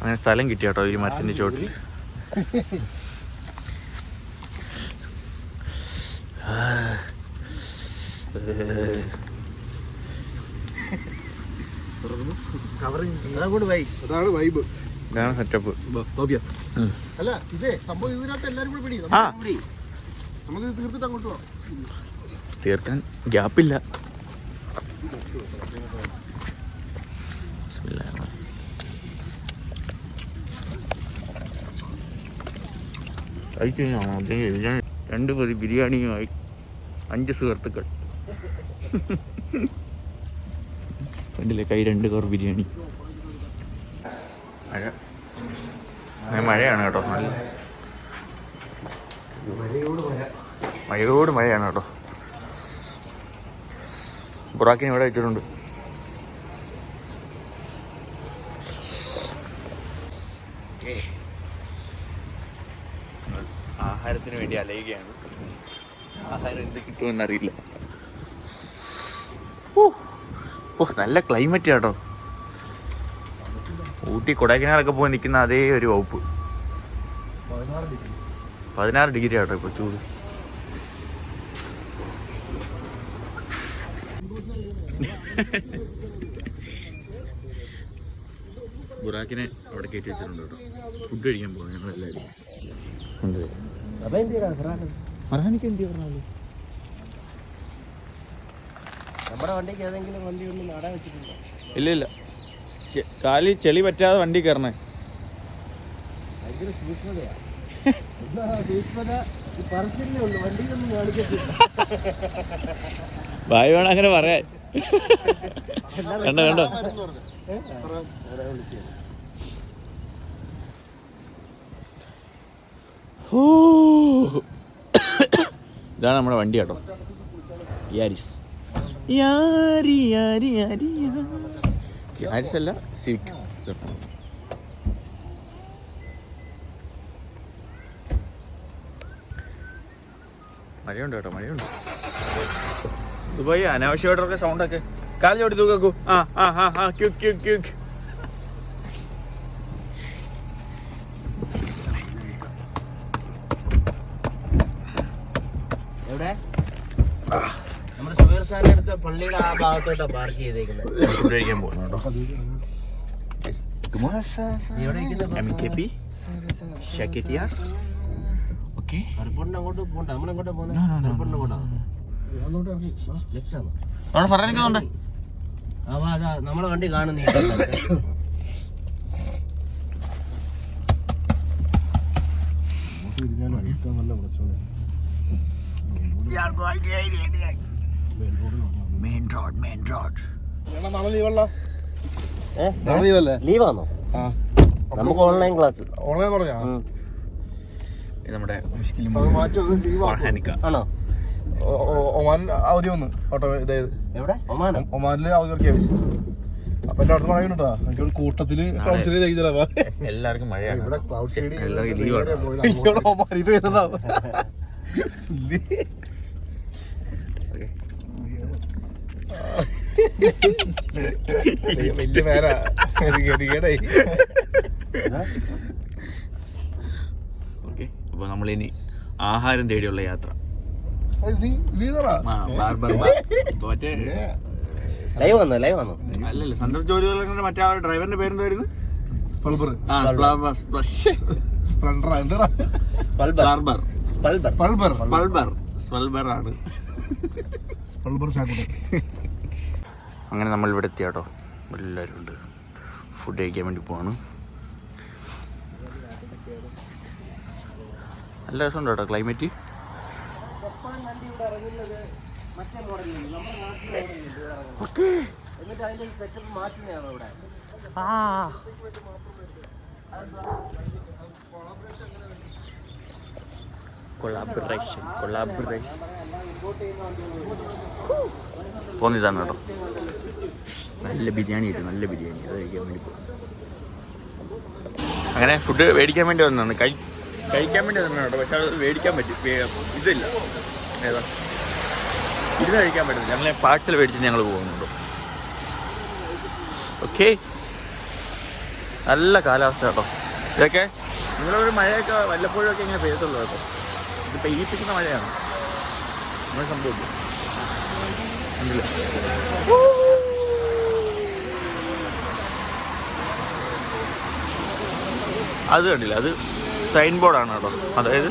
അങ്ങനെ സ്ഥലം കിട്ടി കേട്ടോ ഈ മരത്തിന്റെ ചോട്ടിൽ. ഇതാണ് സെറ്റപ്പ് അല്ല ഇതേ സംഭവം ഇതിനകത്ത് എല്ലാരും കൂടെ പിടി. ആ. നമുക്ക് ഇത് തീർത്തിട്ട് അങ്ങോട്ട് പോവാം തീർക്കാൻ ഗ്യാപ്പില്ല കഴിച്ചു കഴിഞ്ഞാൽ അല്ലെങ്കിൽ രണ്ട് പൊതി ബിരിയാണിയുമായി അഞ്ച് സുഹൃത്തുക്കൾ. കണ്ടില്ലേ കൈ രണ്ട് കവർ ബിരിയാണി. മഴ. മഴയാണ് കേട്ടോ നല്ല മഴയോട് മഴയാണ് കേട്ടോ. ബുറാക്കിനെ ഇവിടെ വെച്ചിട്ടുണ്ട്. വേണ്ടി അലയുകയാണ്. ആഹാരം എന്ത് കിട്ടുമെന്നറിയില്ല. ഓ ഓ നല്ല ക്ലൈമറ്റ് കേട്ടോ ഊട്ടി കൊടൈക്കനാലൊക്കെ പോയി നിൽക്കുന്ന അതേ ഒരു വകുപ്പ്. പതിനാറ് ഡിഗ്രി ആട്ടോ ഇപ്പൊ ചൂട്. ബുറാക്കിനെ അവിടെ കയറ്റി വെച്ചിട്ടുണ്ട് കേട്ടോ. ഫുഡ് കഴിക്കാൻ പോകുന്നു ഞങ്ങൾ എല്ലാവരും മറാനിക്ക് എന്ത് പറഞ്ഞാൽ നമ്മുടെ വണ്ടിക്ക് ഏതെങ്കിലും വണ്ടി ഒന്ന് നട വെച്ചിട്ടുണ്ടോ? ഇല്ല ഇല്ല. കാലി കാലിൽ ചെളി പറ്റാതെ വണ്ടി കയറണേ. ഭയങ്കര സൂക്ഷ്മതയാ. സൂക്ഷ്മത? ഉള്ളൂ. ഭായി വേണം അങ്ങനെ പറയാൻ. കണ്ടോ കണ്ടോ? വിളിച്ചു. ഇതാണ് നമ്മുടെ വണ്ടി കേട്ടോ. യാരിസ്. യാരി യാരി യാരി. യാരിസ് അല്ല സിവിക്. മഴയുണ്ട് കേട്ടോ മഴയുണ്ട്. ദുബായി അനാവശ്യമായിട്ടൊക്കെ സൗണ്ടൊക്കെ കാൽ ചോടി തൂക്കൂ ആ ആ ആ ക്യു ക്യു ക്യു ക്യു. പള്ളിയുടെ ആ ഭാഗത്തോട്ടാ പാർക്ക് ചെയ്തേക്കുന്നത്. ഫുഡ് കഴിക്കാൻ പോകുന്നു കേട്ടോ അങ്ങോട്ട് പോകണ്ട നമ്മളെങ്ങോട്ടാ പോകുന്നത് പറയാനിക്കുന്നുണ്ട് അവ അതാ നമ്മളെ വണ്ടി കാണുന്നീ. നല്ല വിളിച്ചോളെ മെയിൻ റോഡ് മെയിൻ റോഡ് ലീവാണോ നമുക്ക് ഓൺലൈൻ ക്ലാസ് ഓൺലൈൻ പറഞ്ഞാ നമ്മുടെ ആണോ? ഒമാൻ അവധി വന്ന്. ഓട്ടോ ഇതായത് എവിടെ? ഒമാനിൽ അവധി ഇറക്കിയ അപ്പൊ എന്റെ അടുത്ത് പറയുന്നുണ്ടാ? എനിക്ക് ഒരു കൂട്ടത്തിൽ കൗൺസിൽ എല്ലാവർക്കും മഴയാണ്. ഇവിടെ ക്ലൗഡ് ഷെയ്ഡ് എല്ലാവർക്കും ലീവാണ് ഇവിടെ ഒമാനിൽ പെയ്തതാ വലിയ ഓക്കെ അപ്പോൾ നമ്മളിനി ആഹാരം തേടിയുള്ള യാത്ര. ലൈവ് വന്നു ലൈവ് വന്നു? അല്ലല്ല സന്ദർശ ജോലികളുടെ മറ്റേ ആ ഡ്രൈവറിന്റെ പേരെന്തായിരുന്നു സ്പൾബർ. ആ സ്പ്ലാബർ സ്പ്ലഷ് സ്പൾബർ. ബാർബർ സ്പൾബർ. സ്പൾബർ. സ്പൾബർ. സ്പൾബർ ആണ്. അങ്ങനെ നമ്മൾ ഇവിടെ എത്തിയ കേട്ടോ എല്ലാവരും ഉണ്ട്. ഫുഡ് കഴിക്കാൻ വേണ്ടി പോവാണ്. നല്ല രസമുണ്ട് കേട്ടോ ക്ലൈമറ്റ് എന്നിട്ട് അതിന്റെ സെറ്റപ്പ് മാറ്റുന്നതാണോ ഇവിടെ കൊളാബറേഷൻ കൊളാബറേഷൻ പോന്നിതാണ് കേട്ടോ. നല്ല ബിരിയാണി കിട്ടും നല്ല ബിരിയാണി. അത് കഴിക്കാൻ വേണ്ടി പോകും അങ്ങനെ ഫുഡ് മേടിക്കാൻ വേണ്ടി വന്നതാണ്. കഴി കഴിക്കാൻ വേണ്ടി വന്നതാണ് കേട്ടോ. പക്ഷെ അത് മേടിക്കാൻ പറ്റും ഇതില്ല. ഏതാ? ഇരുന്ന് കഴിക്കാൻ പറ്റില്ല ഞങ്ങളെ പാഴ്സൽ മേടിച്ച് ഞങ്ങൾ പോകുന്നുണ്ട്. ഓക്കെ നല്ല കാലാവസ്ഥ കേട്ടോ. ഇതൊക്കെ നിങ്ങളൊരു മഴയൊക്കെ വല്ലപ്പോഴും ഒക്കെ ഇങ്ങനെ പെയ്യത്തുള്ളൂ കേട്ടോ. ഇത് പെയ്യിപ്പിക്കുന്ന മഴയാണ്. നമ്മൾ സംഭവിക്കും? അത് കണ്ടില്ല? അത് സൈൻ ബോർഡാണ് കേട്ടോ. അതായത്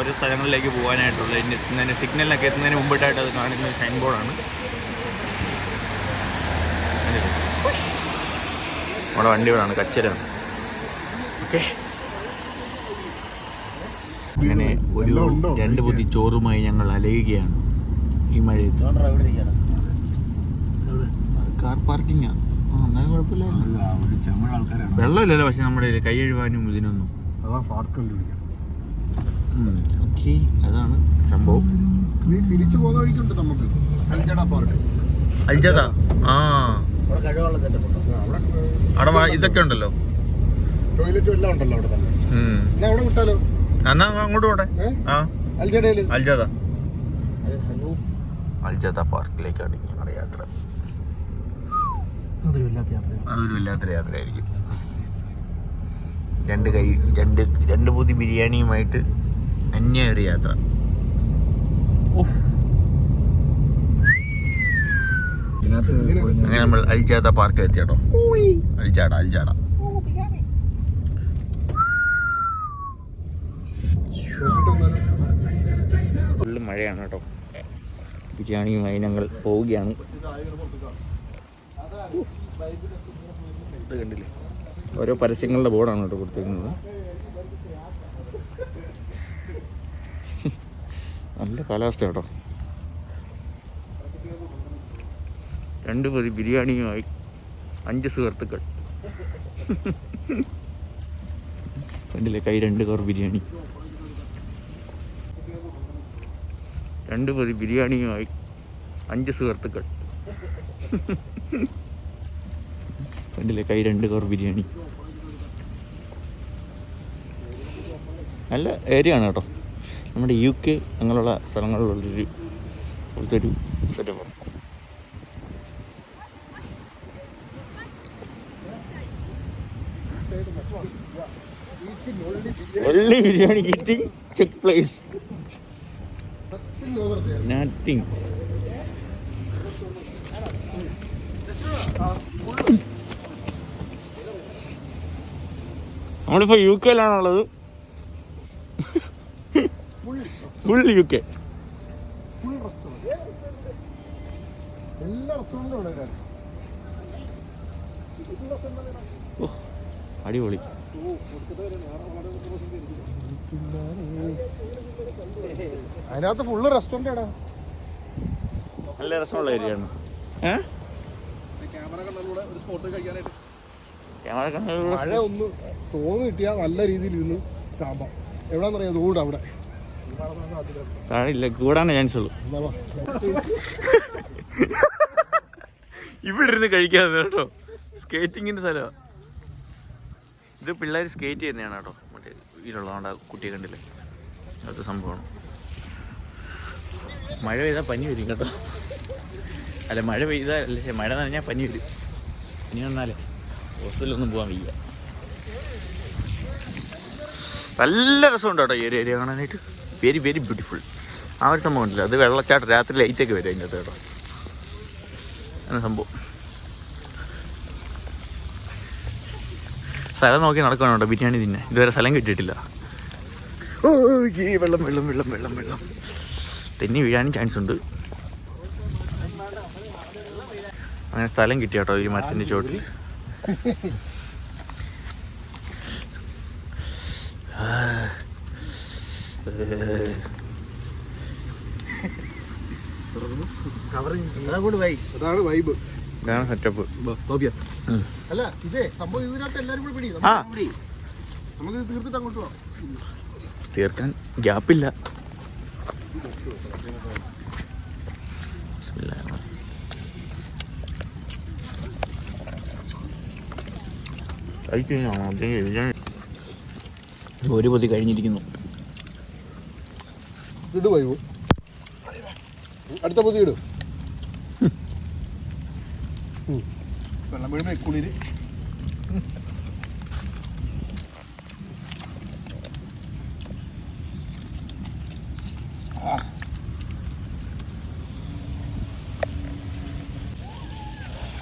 ഓരോ സ്ഥലങ്ങളിലേക്ക് പോകാനായിട്ടുള്ള ഇനി എത്തുന്നതിന് സിഗ്നലിനൊക്കെ എത്തുന്നതിന് മുമ്പിട്ടായിട്ട് അത് കാണുന്ന സൈൻ ബോർഡാണ്? നമ്മുടെ വണ്ടി ഇവിടെയാണ് കച്ചരാണ് ഓക്കെ അങ്ങനെ ഒരു രണ്ട് പൊതി ചോറുമായി ഞങ്ങൾ അലയുകയാണ് ഈ മഴയത്ത്. കാർ പാർക്കിംഗ് എന്നാലും കുഴപ്പമില്ല വെള്ളമില്ലല്ലോ പക്ഷെ നമ്മുടെ കൈ കഴുകാനും ഇതിനൊന്നും. അതാ പാർക്ക് കണ്ടുപിടിക്കാം ഓക്കെ അതാണ് സംഭവം. നീ തിരിച്ചു പോകുന്ന വഴിക്കുണ്ട് നമുക്ക്. അൽജട പാർക്ക് അൽജത ആ. അവിടെ കഴിവുള്ള സെറ്റപ്പ് അവിടെ. അവിടെ ഇതൊക്കെ ഉണ്ടല്ലോ. ടോയ്ലറ്റും എല്ലാം ഉണ്ടല്ലോ അവിടെ തന്നെ. അവിടെ വിട്ടാലോ? എന്നാ അങ്ങോട്ട് പോട്ടെ. അൽജദ. ഹനൂഫ് പാർക്കിലേക്കാണ് ഞങ്ങളുടെ യാത്ര. അതൊരു വല്ലാത്ത യാത്രയായിരിക്കും. രണ്ട് കൈ രണ്ട് രണ്ട് പൊതി ബിരിയാണിയുമായിട്ട് അന്യ ഒരു യാത്ര. അങ്ങനെ നമ്മൾ അൽജാദ പാർക്ക് എത്തി കേട്ടോ അൽജാട അൽജാട മഴയാണ് കേട്ടോ. ബിരിയാണിയുമായി ഞങ്ങൾ പോവുകയാണ്. കണ്ടില്ലേ? ഓരോ പരസ്യങ്ങളുടെ ബോർഡാണ് കേട്ടോ കൊടുത്തിരിക്കുന്നത്. നല്ല കാലാവസ്ഥ കേട്ടോ. രണ്ട് പൊതി ബിരിയാണിയുമായി അഞ്ച് സുഹൃത്തുക്കൾ. കണ്ടില്ലേ? കൈ രണ്ട് കവർ ബിരിയാണി. രണ്ട് പൊതി ബിരിയാണിയുമായി അഞ്ച് സുഹൃത്തുക്കൾ. കണ്ടില്ലേ? കൈ രണ്ട് കവർ ബിരിയാണി. നല്ല ഏരിയ ആണ് കേട്ടോ. നമ്മുടെ യു കെ അങ്ങനെയുള്ള സ്ഥലങ്ങളിലുള്ളൊരു ഇവിടുത്തെ ഒരു setup only biryani eating check place nothing നമ്മളിപ്പോ യു കെയിലാണുള്ളത് ഫുൾ യു കെ. അടിപൊളി. അതിനകത്ത് ഫുള്ള് റെസ്റ്റോറന്റ് ആടാ. നല്ല രസമുള്ള ഏരിയ ആണ്. ക്യാമറ കണ്ടതിലൂടെ ഒരു സ്പോട്ട് കഴിക്കാനായിട്ട്. ക്യാമറ കണ്ണൂർ മഴ ഒന്ന് തോന്നു കിട്ടിയാൽ നല്ല രീതിയിൽ ഇരുന്ന് ചാമ്പാം. എവിടാന്നറിയാം തോട് അവിടെ. താഴെ കൂടാനേ ചാൻസ് ഉള്ളൂ. ഇവിടെ ഇരുന്ന് കഴിക്കാതെ കേട്ടോ. സ്കേറ്റിങ്ങിന്റെ സ്ഥലമാണ് ഇത് പിള്ളേർ സ്കേറ്റ് ചെയ്യുന്നതാണ് കേട്ടോ മറ്റേ ഇതിലുള്ളതുകൊണ്ട് ആ കുട്ടിയെ കണ്ടില്ലേ? അത് സംഭവമാണ്. മഴ പെയ്താൽ പനി വരും കേട്ടോ. അല്ല മഴ പെയ്താൽ അല്ല മഴ നനഞ്ഞാൽ പനി വരും. പനി വന്നാലേ ഹോസ്പിറ്റലൊന്നും പോകാൻ വയ്യ. നല്ല രസമുണ്ട് കേട്ടോ ഒരു ഏരിയ കാണാനായിട്ട്. വെരി വെരി ബ്യൂട്ടിഫുൾ ആ ഒരു സംഭവം ഉണ്ടല്ലോ. അത് വെള്ളച്ചാട്ടം രാത്രി ലൈറ്റൊക്കെ വരും അതിന്റെ അകത്ത് കേട്ടോ. അങ്ങനെ സംഭവം. സ്ഥലം നോക്കി നടക്കണം കേട്ടോ? ബിരിയാണി തിന്നെ ഇതുവരെ സ്ഥലം കിട്ടിയിട്ടില്ല. ഈ വെള്ളം വെള്ളം വെള്ളം വെള്ളം വെള്ളം. തെന്നി വീഴാനും ചാൻസ് ഉണ്ട്. അങ്ങനെ സ്ഥലം കിട്ടി കേട്ടോ ഈ മരത്തിന്റെ ചോട്ടിൽ. ഇതാണ് സെറ്റപ്പ് അല്ല ഇതേ സംഭവം ഇതിനകത്ത് എല്ലാരും കൂടി പിടി. നമുക്ക് തീർത്തിട്ട് അങ്ങോട്ട് പോവാം. തീർക്കാൻ ഗ്യാപ്പില്ല. ഒരു പൊതി കഴിഞ്ഞിരിക്കുന്നു. അടുത്ത പൊതി ഇടും. വെള്ളം വീഴുമ്പോ കുളിര്.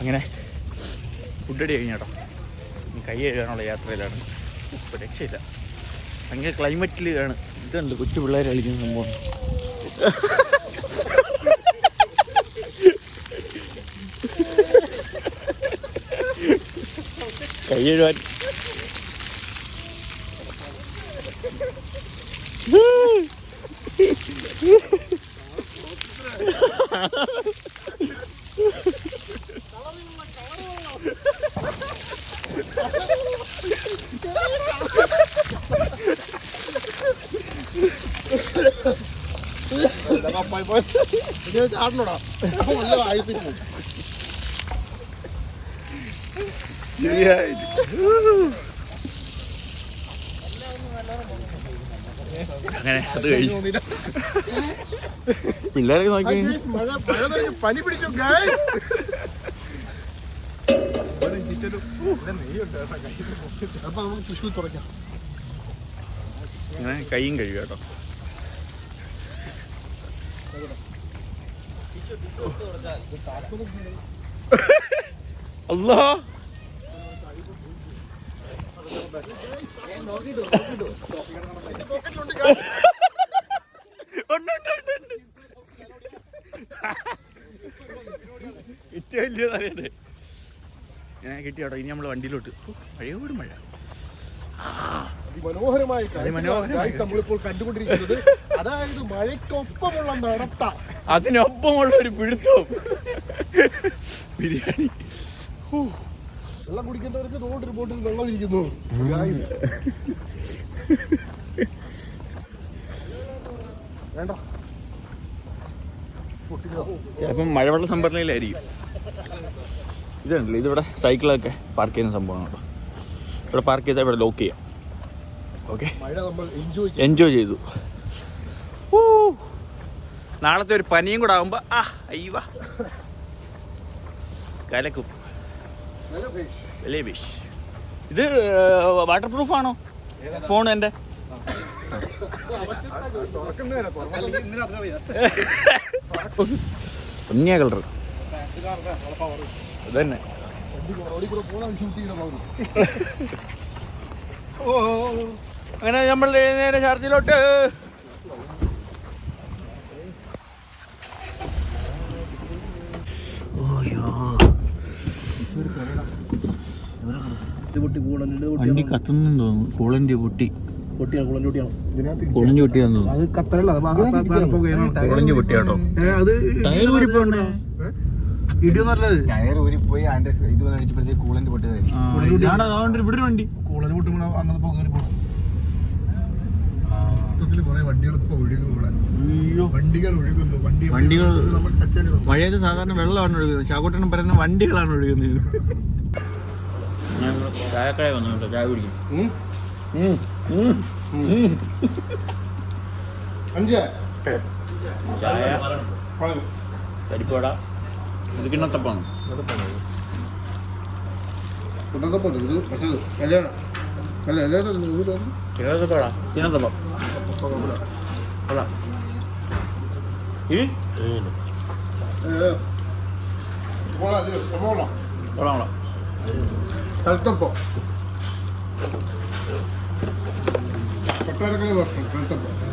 അങ്ങനെ. ഫുഡ് അടി കഴിഞ്ഞ കേട്ടോ ഇനി കൈ കഴുകാനുള്ള യാത്രയിലാണ്. ഇപ്പോൾ രക്ഷയില്ല. ഭയങ്കര ക്ലൈമറ്റിൽ ആണ്. ഇതുണ്ട് കൊച്ചു പിള്ളേർ കളിക്കുന്ന സംഭവം. കൈ കഴുകാൻ ചാടണോടാ? നല്ല ആഴത്തിൽ അങ്ങനെ അത് കഴിഞ്ഞു. പിള്ളേരൊക്കെ നോക്കി പനി പിടിച്ചു അപ്പൊ നമുക്ക് ടിഷ്യൂ തുറക്കാം അങ്ങനെ കൈയും കഴിയും കേട്ടോ. അല്ലാ ഞാൻ കിട്ടിയോട്ടോ ഇനി നമ്മൾ വണ്ടിയിലോട്ട്. മഴയോട് മഴ. കാഴ്ചകളാണ് അതിമനോഹരമായ guys നമ്മളിപ്പോൾ കണ്ടുകൊണ്ടിരിക്കുന്നത്. അതായത് മഴയ്ക്കൊപ്പമുള്ള നടത്ത. അതിനൊപ്പമുള്ള ഒരു പിടുത്തം. ബിരിയാണി. ഹൂ. വെള്ളം കുടിക്കേണ്ടവർക്ക് തോണ്ടൊരു ബോട്ടിൽ വെള്ളം ഇരിക്കുന്നു. വേണ്ട. പൊട്ടിക്കോ. ചിലപ്പം മഴവെള്ള സംഭരണിയിലായിരിക്കും. ഇതുണ്ടല്ലോ ഇതിവിടെ സൈക്കിളൊക്കെ പാർക്ക് ചെയ്യുന്ന സംഭവമാണ് ഇവിടെ പാർക്ക് ചെയ്താൽ ഇവിടെ ലോക്ക് ചെയ്യാം. ഓക്കെ. എൻജോയ് ചെയ്തു. നാളത്തെ ഒരു പനിയും കൂടെ ആകുമ്പോൾ ആ അയ്യവ. കലക്കും. വലിയ ഫിഷ് ഇത് വാട്ടർ പ്രൂഫ് ആണോ? ഫോൺ എന്റെ. ഒന്നിയ കളർ അതന്നെ. ഓ. അങ്ങനെ നമ്മൾ നേരെ ചാർജിലോട്ട്. വണ്ടി കത്തുന്നു തോന്നുന്നു. കൂളന്റെ പൊട്ടി. കുളഞ്ഞു പൊട്ടിയാന്ന് തോന്നുന്നു. കുളഞ്ഞു പൊട്ടിയാട്ടോ. അത് ടയർ ഊരിപ്പോണ്ടേ? ഇടിയോ നല്ലത് ടയർ ഊരിപ്പോയി അതിന്റെ ഇത് അടിച്ചപ്പോഴത്തേക്ക് കൂളന്റ് പൊട്ടിയതായിരിക്കും. ഇവിടെ വണ്ടി. കൂളന്റ് പൊട്ടി അന്നത് പോകും മൊത്തത്തിൽ കുറെ വണ്ടികൾ ഇപ്പൊ ഇവിടെ. അയ്യോ. വണ്ടികൾ ഒഴുകുന്നു. വണ്ടി വണ്ടികൾ മഴയത്ത് സാധാരണ വെള്ളമാണ് ഒഴുകുന്നത്. ശാകോട്ടനും പറയുന്ന വണ്ടികളാണ് ഒഴുകുന്നത്. ചായക്കട വന്നു കേട്ടോ. ചായ കുടിക്കും. ചായ. ഇത് കിണ്ണത്തപ്പാണ് ഇത്. കല്യാണം. അല്ല എല്ലാവരും. കിണ്ണത്തപ്പാടാ കിണ്ണത്തപ്പം കൊള്ളാം. ഇത് കൽത്തപ്പം. കൊട്ടാരക്കര ഭക്ഷണം കൽത്തപ്പം.